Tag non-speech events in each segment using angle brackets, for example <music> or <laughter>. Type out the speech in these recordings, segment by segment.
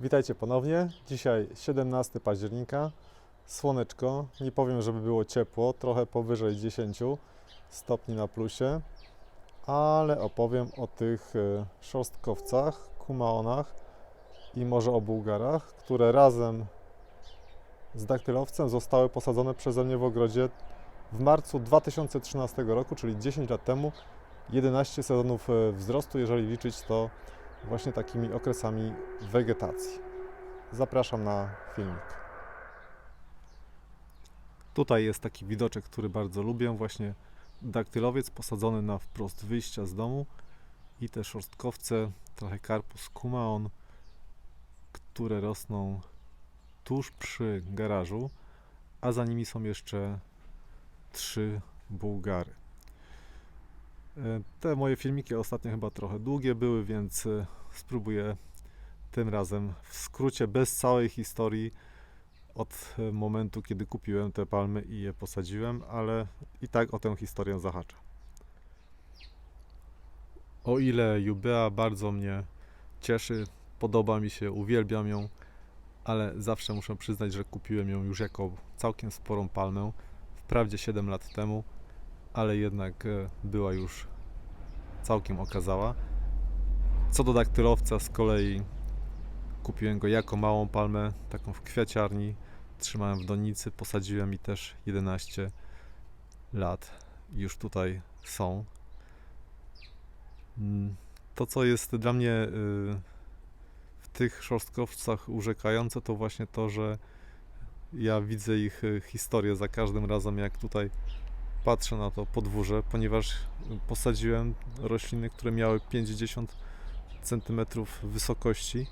Witajcie ponownie. Dzisiaj 17 października. Słoneczko. Nie powiem, żeby było ciepło, trochę powyżej 10 stopni na plusie, ale opowiem o tych e, szorstkowcach, kumaonach i może o bułgarach, które razem z daktylowcem zostały posadzone przeze mnie w ogrodzie w marcu 2013 roku, czyli 10 lat temu. 11 sezonów e, wzrostu, jeżeli liczyć to właśnie takimi okresami wegetacji. Zapraszam na filmik. Tutaj jest taki widoczek, który bardzo lubię, właśnie daktylowiec posadzony na wprost wyjścia z domu i te szorstkowce, trochę karpus kumaon, które rosną tuż przy garażu, a za nimi są jeszcze trzy bułgary. Te moje filmiki ostatnio chyba trochę długie były, więc e, spróbuję tym razem w skrócie, bez całej historii od e, momentu, kiedy kupiłem te palmy i je posadziłem, ale i tak o tę historię zahaczę. O ile Jubea bardzo mnie cieszy, podoba mi się, uwielbiam ją, ale zawsze muszę przyznać, że kupiłem ją już jako całkiem sporą palmę, wprawdzie 7 lat temu, ale jednak e, była już całkiem okazała. Co do daktylowca z kolei kupiłem go jako małą palmę, taką w kwiaciarni. Trzymałem w donicy, posadziłem i też 11 lat już tutaj są. Mm, To, co jest dla mnie y, w tych szorstkowcach urzekające, to właśnie to, że ja widzę ich y, historię za każdym razem, jak tutaj patrzę na to podwórze, ponieważ posadziłem rośliny, które miały 50 cm wysokości,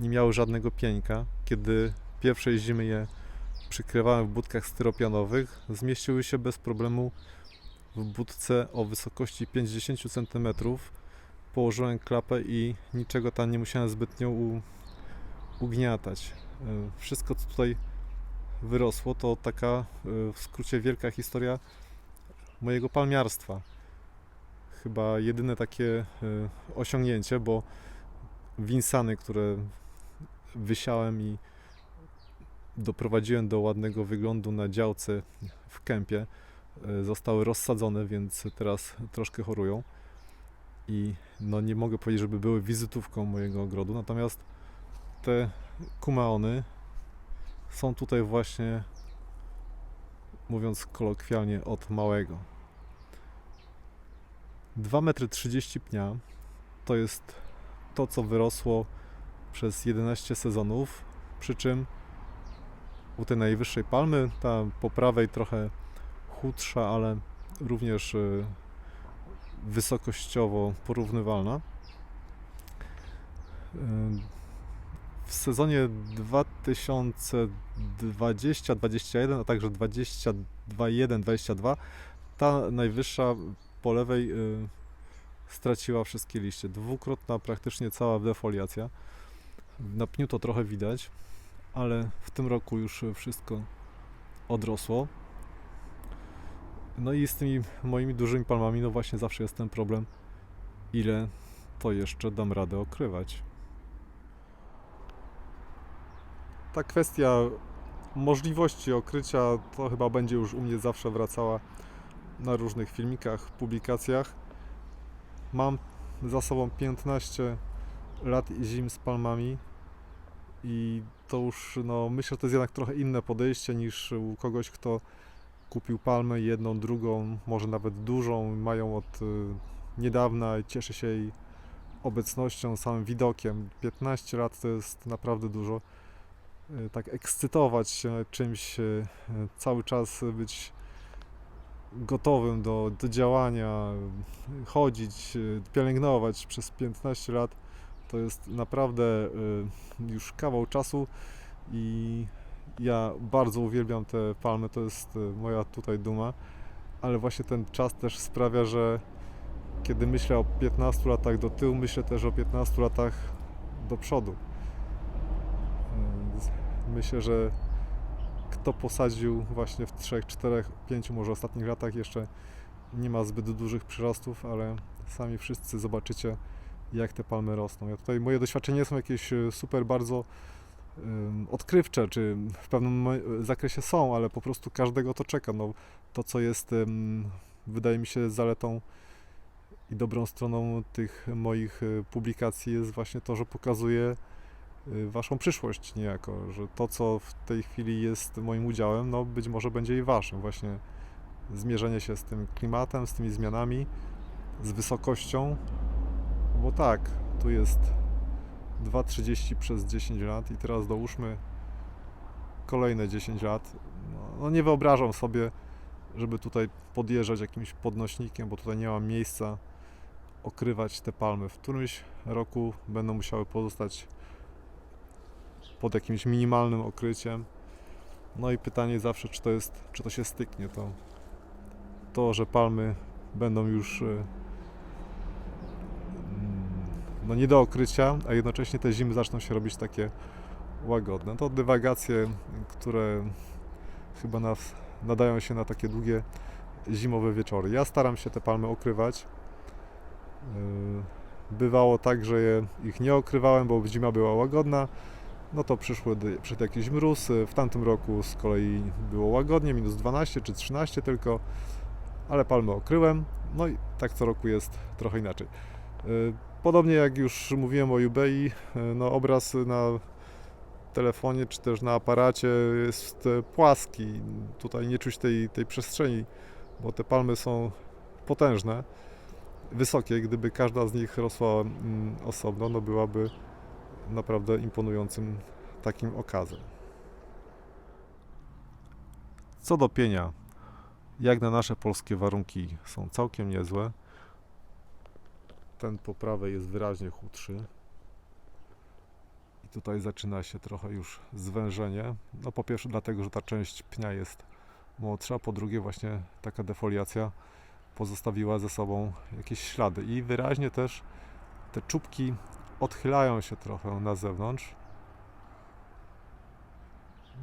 nie miały żadnego pieńka. Kiedy pierwszej zimy je przykrywałem w budkach styropianowych, zmieściły się bez problemu w budce o wysokości 50 cm. Położyłem klapę i niczego tam nie musiałem zbytnio u, ugniatać. E, Wszystko, co tutaj wyrosło, to taka e, w skrócie wielka historia mojego palmiarstwa. Chyba jedyne takie e, osiągnięcie, bo winsany, które wysiałem i doprowadziłem do ładnego wyglądu na działce w kępie, e, zostały rozsadzone, więc teraz troszkę chorują. I no nie mogę powiedzieć, żeby były wizytówką mojego ogrodu, natomiast te kumaony są tutaj właśnie, mówiąc kolokwialnie, od małego. 2,30 m pnia to jest to, co wyrosło przez 11 sezonów, przy czym u tej najwyższej palmy, ta po prawej trochę chudsza, ale również y, wysokościowo porównywalna. Y, W sezonie 2020-2021, a także 22-1-22 ta najwyższa po lewej y, straciła wszystkie liście. Dwukrotna praktycznie cała defoliacja. Na pniu to trochę widać, ale w tym roku już wszystko odrosło. No i z tymi moimi dużymi palmami, no właśnie zawsze jest ten problem, ile to jeszcze dam radę okrywać. Ta kwestia możliwości okrycia to chyba będzie już u mnie zawsze wracała na różnych filmikach, publikacjach. Mam za sobą 15 lat zim z palmami i to już, no myślę, że to jest jednak trochę inne podejście niż u kogoś, kto kupił palmę jedną, drugą, może nawet dużą, mają od y, niedawna i cieszy się jej obecnością, samym widokiem. 15 lat to jest naprawdę dużo. Y, Tak ekscytować się czymś, y, cały czas być gotowym do, do działania, chodzić, y, pielęgnować przez 15 lat, to jest naprawdę y, już kawał czasu i ja bardzo uwielbiam te palmy, to jest y, moja tutaj duma, ale właśnie ten czas też sprawia, że kiedy myślę o 15 latach do tyłu, myślę też o 15 latach do przodu. Myślę, że kto posadził właśnie w 3, 4, 5, może ostatnich latach jeszcze nie ma zbyt dużych przyrostów, ale sami wszyscy zobaczycie, jak te palmy rosną. Ja tutaj moje doświadczenia są jakieś e, super bardzo odkrywcze, czy w pewnym zakresie są, ale po prostu każdego to czeka. No, to, co jest, wydaje mi się, zaletą i dobrą stroną tych moich e, publikacji jest właśnie to, że pokazuje waszą przyszłość niejako, że to, co w tej chwili jest moim udziałem, no być może będzie i waszym. Właśnie zmierzenie się z tym klimatem, z tymi zmianami, z wysokością, bo tak, tu jest 2,30 przez 10 lat i teraz dołóżmy kolejne 10 lat. No, no nie wyobrażam sobie, żeby tutaj podjeżdżać jakimś podnośnikiem, bo tutaj nie mam miejsca okrywać te palmy. W którymś roku będą musiały pozostać pod jakimś minimalnym okryciem. No i pytanie zawsze, czy to jest, czy to się styknie, to to, że palmy będą już e, mm, no nie do okrycia, a jednocześnie te zimy zaczną się robić takie łagodne. To dywagacje, które chyba nas, nadają się na takie długie zimowe wieczory. Ja staram się te palmy okrywać. Yy, Bywało tak, że je, ich nie okrywałem, bo zima była łagodna. No to przyszły, przyszedł jakiś mróz. W tamtym roku z kolei było łagodnie, minus 12 czy 13 tylko, ale palmy okryłem. No i tak co roku jest trochę inaczej. Yy, Podobnie jak już mówiłem o Ubei, yy, no obraz na telefonie czy też na aparacie jest płaski. Tutaj nie czuć tej, tej przestrzeni, bo te palmy są potężne, wysokie. Gdyby każda z nich rosła mm, osobno, no byłaby naprawdę imponującym takim okazem. Co do pienia, jak na nasze polskie warunki są całkiem niezłe. Ten po prawej jest wyraźnie chudszy. I tutaj zaczyna się trochę już zwężenie. No po pierwsze dlatego, że ta część pnia jest młodsza, po drugie właśnie taka defoliacja pozostawiła ze sobą jakieś ślady i wyraźnie też te czubki odchylają się trochę na zewnątrz.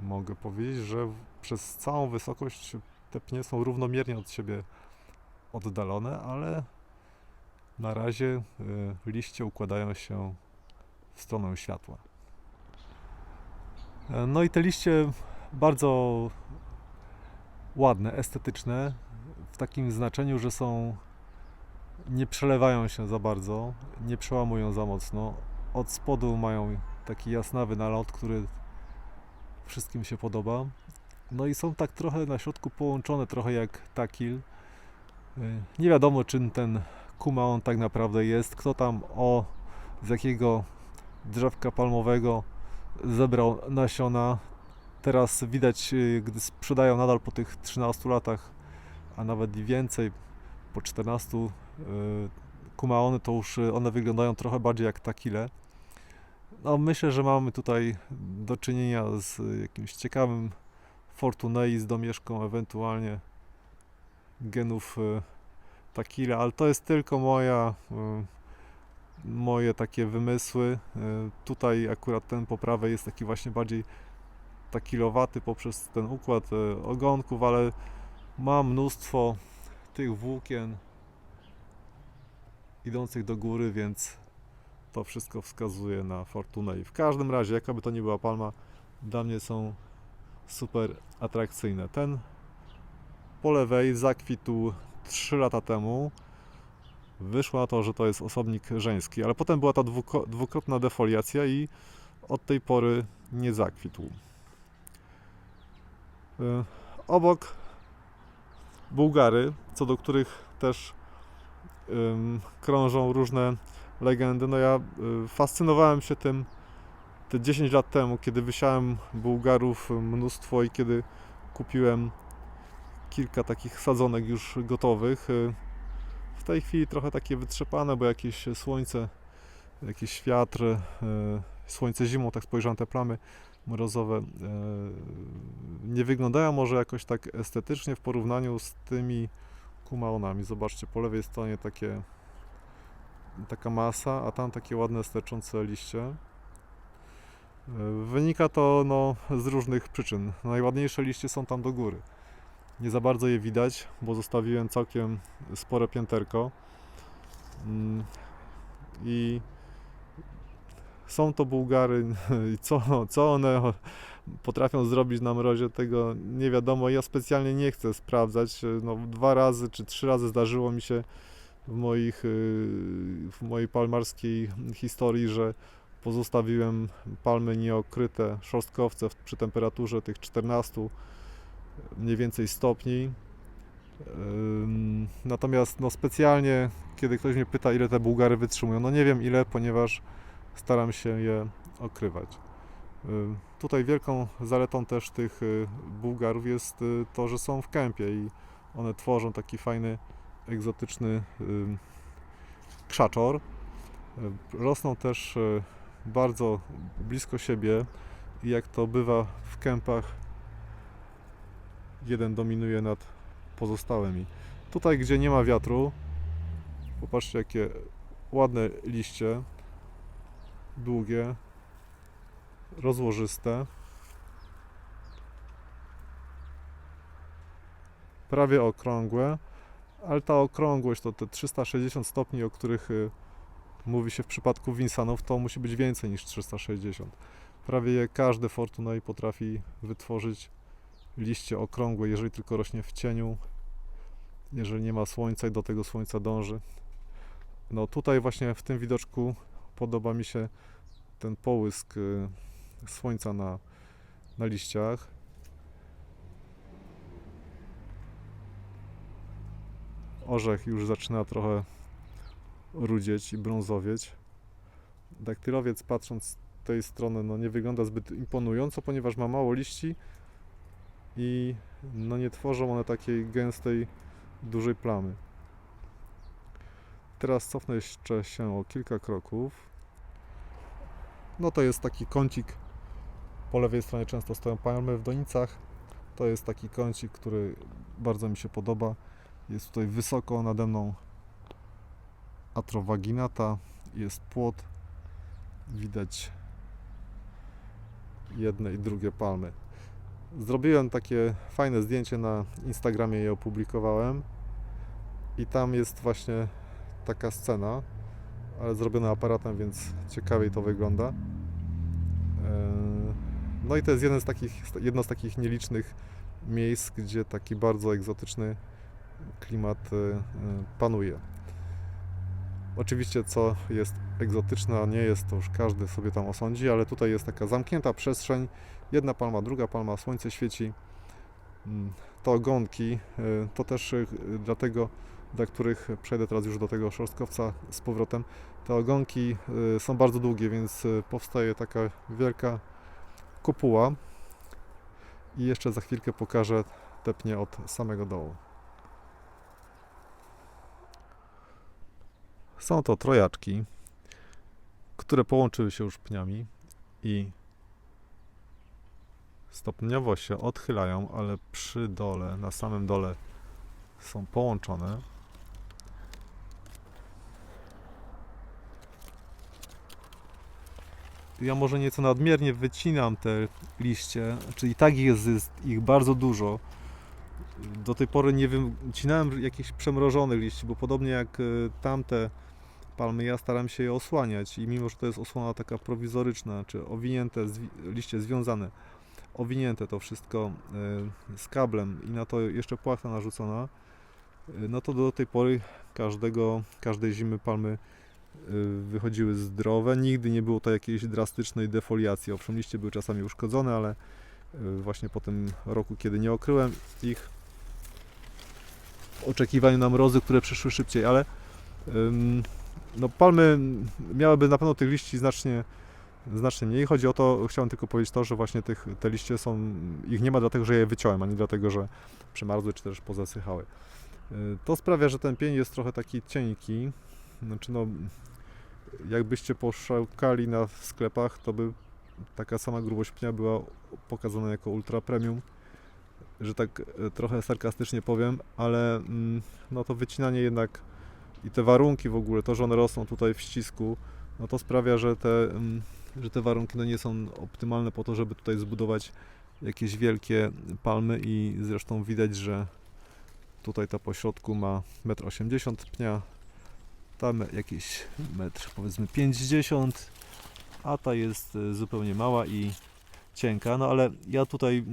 Mogę powiedzieć, że przez całą wysokość te pnie są równomiernie od siebie oddalone, ale na razie y, liście układają się w stronę światła. E, No i te liście bardzo ładne, estetyczne, w takim znaczeniu, że są nie przelewają się za bardzo, nie przełamują za mocno. Od spodu mają taki jasnawy nalot, który wszystkim się podoba. No i są tak trochę na środku połączone, trochę jak takil. Y, Nie wiadomo, czym ten kumaon tak naprawdę jest, kto tam o z jakiego drzewka palmowego zebrał nasiona. Teraz widać, y, gdy sprzedają nadal po tych 13 latach, a nawet i więcej, po 14 y, kumaony, to już y, one wyglądają trochę bardziej jak takile. No, myślę, że mamy tutaj do czynienia z y, jakimś ciekawym Fortunei z domieszką, ewentualnie genów takile, ale to jest tylko moja moje takie wymysły. Tutaj akurat ten po prawej jest taki właśnie bardziej takilowaty poprzez ten układ ogonków, ale ma mnóstwo tych włókien idących do góry, więc to wszystko wskazuje na fortunę. I w każdym razie, jaka by to nie była palma, dla mnie są super atrakcyjne. Ten po lewej zakwitł 3 lata temu. Wyszło na to, że to jest osobnik żeński, ale potem była ta dwukrotna defoliacja i od tej pory nie zakwitł. Y, Obok Bułgary, co do których też krążą różne legendy. No ja y, fascynowałem się tym te 10 lat temu, kiedy wysiałem Bułgarów mnóstwo i kiedy kupiłem kilka takich sadzonek już gotowych. Y, W tej chwili trochę takie wytrzepane, bo jakieś słońce, jakiś wiatr, y, słońce zimą, tak spojrzałem te plamy mrozowe, y, nie wyglądają może jakoś tak estetycznie w porównaniu z tymi kumaonami. Zobaczcie, po lewej stronie takie taka masa, a tam takie ładne sterczące liście. Y, Wynika to no, z różnych przyczyn. Najładniejsze liście są tam do góry. Nie za bardzo je widać, bo zostawiłem całkiem spore pięterko. Mm, i są to Bułgary <laughs> i co, co one potrafią zrobić na mrozie, tego nie wiadomo. Ja specjalnie nie chcę sprawdzać. No, dwa razy czy trzy razy zdarzyło mi się w, moich, y, w mojej palmarskiej historii, że pozostawiłem palmy nieokryte, szorstkowce przy temperaturze tych 14 mniej więcej stopni. Natomiast no specjalnie, kiedy ktoś mnie pyta, ile te Bułgary wytrzymują, no nie wiem ile, ponieważ staram się je okrywać. Ym, Tutaj wielką zaletą też tych y, Bułgarów jest y, to, że są w kępie i one tworzą taki fajny, egzotyczny krzaczor. Y, Rosną też y, bardzo blisko siebie i jak to bywa w kępach, jeden dominuje nad pozostałymi. Tutaj, gdzie nie ma wiatru, popatrzcie jakie ładne liście, długie, rozłożyste. Prawie okrągłe, ale ta okrągłość to te 360 stopni, o których y, mówi się w przypadku Winsanów, to musi być więcej niż 360. Prawie je każde Fortunei potrafi wytworzyć liście okrągłe, jeżeli tylko rośnie w cieniu, jeżeli nie ma słońca i do tego słońca dąży. No tutaj właśnie w tym widoczku podoba mi się ten połysk y, słońca na, na liściach. Orzech już zaczyna trochę rudzieć i brązowieć. Daktylowiec patrząc z tej strony no nie wygląda zbyt imponująco, ponieważ ma mało liści i no nie tworzą one takiej gęstej, dużej plamy. Teraz cofnę jeszcze się o kilka kroków. No to jest taki kącik. Po lewej stronie często stoją palmy w donicach. To jest taki kącik, który bardzo mi się podoba. Jest tutaj wysoko nade mną atrowaginata. Jest płot. Widać jedne i drugie palmy. Zrobiłem takie fajne zdjęcie na Instagramie je opublikowałem. I tam jest właśnie taka scena, ale zrobiona aparatem, więc ciekawiej to wygląda. Eee, No i to jest jeden z takich, jedno z takich nielicznych miejsc, gdzie taki bardzo egzotyczny klimat e, e, panuje. Oczywiście, co jest egzotyczne, a nie jest, to już każdy sobie tam osądzi, ale tutaj jest taka zamknięta przestrzeń, jedna palma, druga palma, słońce świeci. Mm, To ogonki, e, to też e, dlatego, dla których przejdę teraz już do tego szorstkowca z powrotem. Te ogonki e, są bardzo długie, więc e, powstaje taka wielka kopuła. I jeszcze za chwilkę pokażę te pnie od samego dołu. Są to trojaczki, które połączyły się już pniami i stopniowo się odchylają, ale przy dole, na samym dole są połączone. Ja może nieco nadmiernie wycinam te liście, czyli tak jest, jest ich bardzo dużo. Do tej pory nie wycinałem jakichś przemrożonych liści, bo podobnie jak e, tamte palmy, ja staram się je osłaniać i mimo, że to jest osłona taka prowizoryczna, czy owinięte, liście związane, owinięte to wszystko e, z kablem i na to jeszcze płachta narzucona, e, no to do tej pory każdego, każdej zimy palmy wychodziły zdrowe. Nigdy nie było to jakiejś drastycznej defoliacji. Owszem, liście były czasami uszkodzone, ale e, właśnie po tym roku, kiedy nie okryłem ich oczekiwaniu na mrozy, które przyszły szybciej, ale no palmy miałyby na pewno tych liści znacznie, znacznie mniej. Chodzi o to, chciałem tylko powiedzieć to, że właśnie tych, te liście są, ich nie ma dlatego, że je wyciąłem, a nie dlatego, że przemarzły czy też pozasychały. Y, To sprawia, że ten pień jest trochę taki cienki. Znaczy no, jakbyście poszukali na sklepach, to by taka sama grubość pnia była pokazana jako ultra premium, że tak e, trochę sarkastycznie powiem, ale mm, no to wycinanie jednak i te warunki w ogóle, to, że one rosną tutaj w ścisku, no to sprawia, że te, mm, że te warunki no nie są optymalne po to, żeby tutaj zbudować jakieś wielkie palmy i zresztą widać, że tutaj ta pośrodku ma 1,80 m pnia, Tam jakieś metr powiedzmy 50, a ta jest e, zupełnie mała i cienka, no ale ja tutaj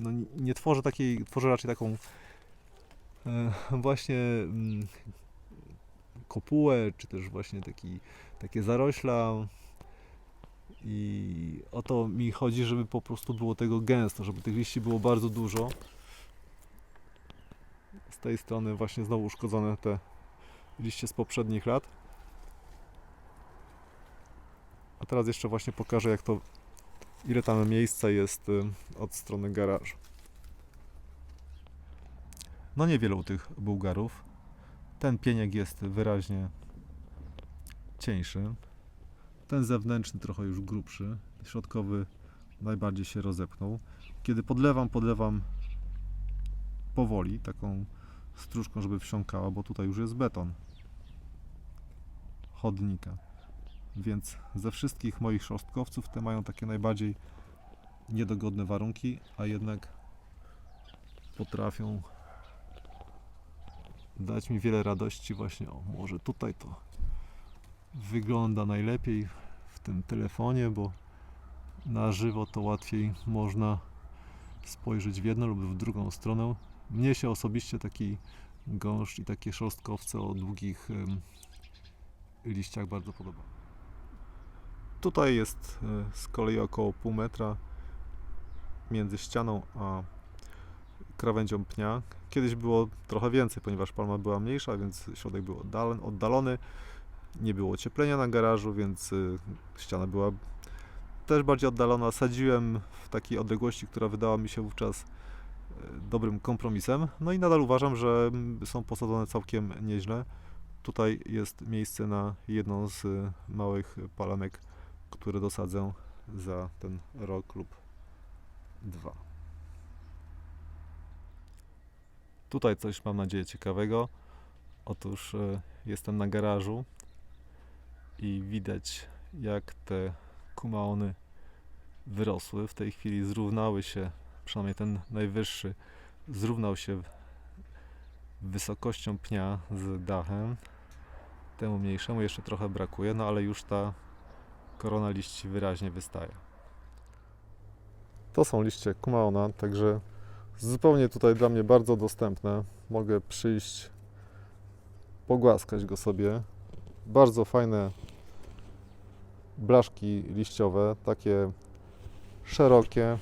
no, nie tworzę takiej, tworzę raczej taką e, właśnie mm, kopułę, czy też właśnie taki, takie zarośla i o to mi chodzi, żeby po prostu było tego gęsto, żeby tych liści było bardzo dużo. Z tej strony właśnie znowu uszkodzone te liście z poprzednich lat. A teraz jeszcze właśnie pokażę jak to, ile tam miejsca jest y, od strony garażu. No niewiele u tych Bułgarów. Ten pieniek jest wyraźnie cieńszy. Ten zewnętrzny trochę już grubszy. Środkowy najbardziej się rozepnął. Kiedy podlewam, podlewam powoli, taką stróżką, żeby wsiąkała, bo tutaj już jest beton chodnika. Więc ze wszystkich moich szostkowców te mają takie najbardziej niedogodne warunki, a jednak potrafią dać mi wiele radości właśnie, o może tutaj to wygląda najlepiej w tym telefonie, bo na żywo to łatwiej można spojrzeć w jedną lub w drugą stronę. Mnie się osobiście taki gąszcz i takie szostkowce o długich liściach bardzo podoba. Tutaj jest e, z kolei około pół metra między ścianą a krawędzią pnia. Kiedyś było trochę więcej, ponieważ palma była mniejsza, więc środek był oddalony. Nie było ocieplenia na garażu, więc y, ściana była też bardziej oddalona. Sadziłem w takiej odległości, która wydała mi się wówczas dobrym kompromisem. No i nadal uważam, że są posadzone całkiem nieźle. Tutaj jest miejsce na jedną z y, małych palamek, które dosadzę za ten rok lub dwa. Tutaj coś mam nadzieję ciekawego. Otóż e, jestem na garażu i widać jak te kumaony wyrosły. W tej chwili zrównały się, przynajmniej ten najwyższy, zrównał się wysokością pnia z dachem. Temu mniejszemu jeszcze trochę brakuje, no ale już ta korona liści wyraźnie wystaje. To są liście kumaona, także zupełnie tutaj dla mnie bardzo dostępne. Mogę przyjść, pogłaskać go sobie. Bardzo fajne blaszki liściowe, takie szerokie,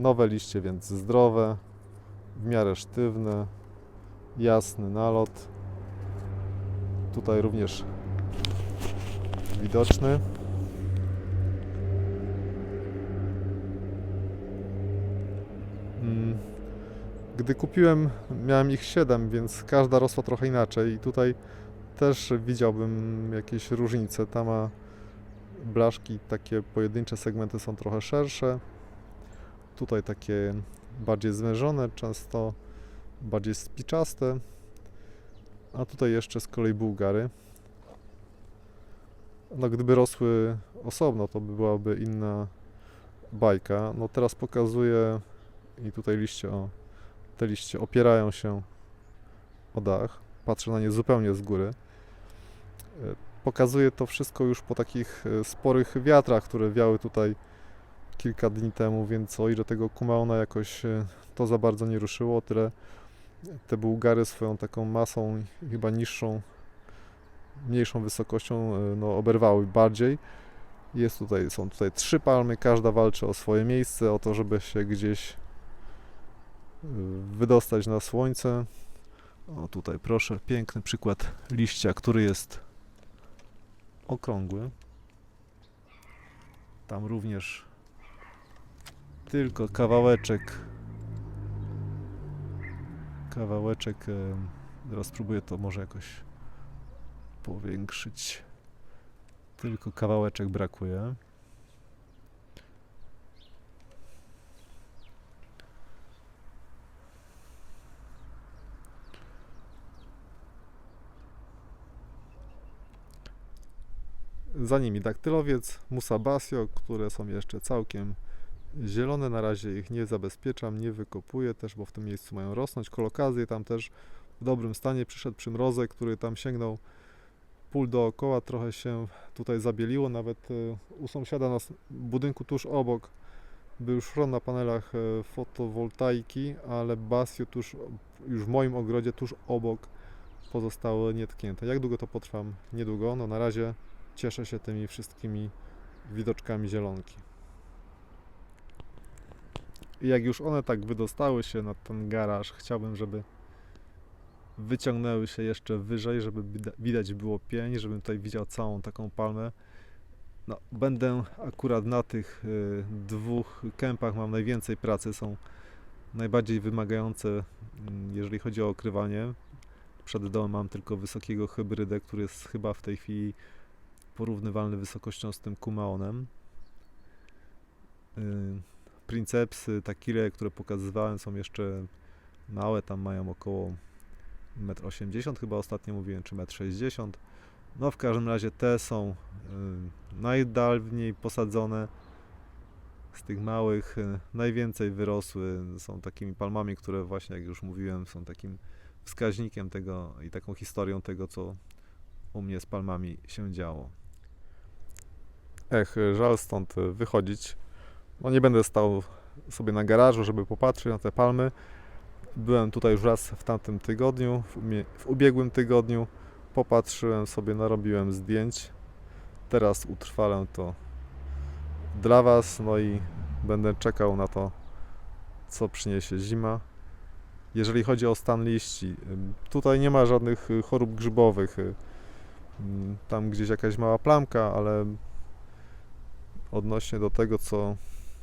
nowe liście, więc zdrowe, w miarę sztywne, jasny nalot. Tutaj również widoczny. Mm. Gdy kupiłem, miałem ich 7, więc każda rosła trochę inaczej i tutaj też widziałbym jakieś różnice. Ta ma blaszki, takie pojedyncze segmenty są trochę szersze. Tutaj takie bardziej zwężone, często bardziej spiczaste. A tutaj jeszcze z kolei bułgary. No gdyby rosły osobno, to by byłaby inna bajka. No teraz pokazuję i tutaj liście, o, te liście opierają się o dach. Patrzę na nie zupełnie z góry. E, Pokazuję to wszystko już po takich e, sporych wiatrach, które wiały tutaj kilka dni temu, więc o ile tego kumaona jakoś e, to za bardzo nie ruszyło, o tyle te bułgary swoją taką masą chyba niższą, mniejszą wysokością e, no, oberwały bardziej. Jest tutaj, są tutaj trzy palmy, każda walczy o swoje miejsce, o to, żeby się gdzieś y, wydostać na słońce. O tutaj proszę, piękny przykład liścia, który jest okrągły. Tam również tylko kawałeczek. Kawałeczek teraz spróbuję to może jakoś powiększyć. Tylko kawałeczek brakuje. Za nimi daktylowiec, musabasio, które są jeszcze całkiem zielone. Na razie ich nie zabezpieczam, nie wykopuję też, bo w tym miejscu mają rosnąć. Kolokazje tam też w dobrym stanie. Przyszedł przymrozek, który tam sięgnął pól dookoła, trochę się tutaj zabieliło, nawet y, u sąsiada na budynku tuż obok był szron na panelach e, fotowoltaiki, ale Basio tuż, już w moim ogrodzie, tuż obok pozostały nietknięte. Jak długo to potrwa? Niedługo. No na razie cieszę się tymi wszystkimi widoczkami zielonki. I jak już one tak wydostały się na ten garaż, chciałbym, żeby wyciągnęły się jeszcze wyżej, żeby wida- widać było pień, żebym tutaj widział całą taką palmę. No, będę akurat na tych y, dwóch kępach mam najwięcej pracy, są najbardziej wymagające, mm, jeżeli chodzi o okrywanie. Przed domem mam tylko wysokiego hybrydę, który jest chyba w tej chwili porównywalny wysokością z tym Kumaonem. Y, Princepsy, takile, które pokazywałem, są jeszcze małe, tam mają około 1,80 m, chyba ostatnio mówiłem, czy 1,60 m. No w każdym razie te są y, najdalniej posadzone z tych małych, y, najwięcej wyrosły, są takimi palmami, które właśnie, jak już mówiłem, są takim wskaźnikiem tego i taką historią tego, co u mnie z palmami się działo. Ech, żal stąd y, wychodzić. No nie będę stał sobie na garażu, żeby popatrzeć na te palmy. Byłem tutaj już raz w tamtym tygodniu, w, ubiegłym tygodniu. Popatrzyłem sobie, narobiłem zdjęć. Teraz utrwalę to dla Was, no i będę czekał na to, co przyniesie zima. Jeżeli chodzi o stan liści, tutaj nie ma żadnych y, chorób grzybowych. y, Tam gdzieś jakaś mała plamka, ale odnośnie do tego, co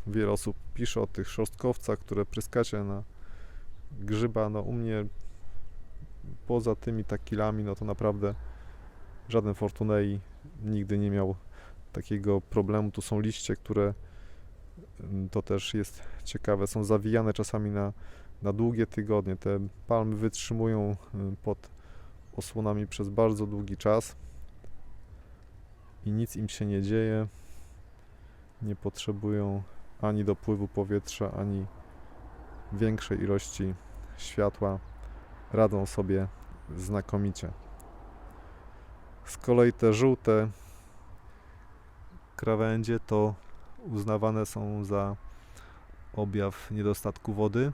wiele osób pisze o tych szorstkowcach, które pryskacie na grzyba, no u mnie poza tymi takilami, no to naprawdę żaden Fortunei nigdy nie miał takiego problemu. Tu są liście, które ym, to też jest ciekawe, są zawijane czasami na, na długie tygodnie. Te palmy wytrzymują ym, pod osłonami przez bardzo długi czas i nic im się nie dzieje. Nie potrzebują ani dopływu powietrza, ani większej ilości światła. Radzą sobie znakomicie. Z kolei te żółte krawędzie to uznawane są za objaw niedostatku wody.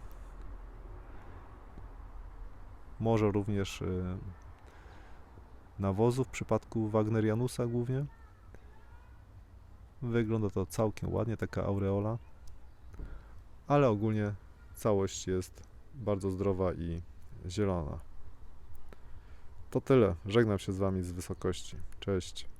Może również y, nawozu w przypadku Wagnerianusa głównie. Wygląda to całkiem ładnie, taka aureola. Ale ogólnie całość jest bardzo zdrowa i zielona. To tyle. Żegnam się z Wami z wysokości. Cześć.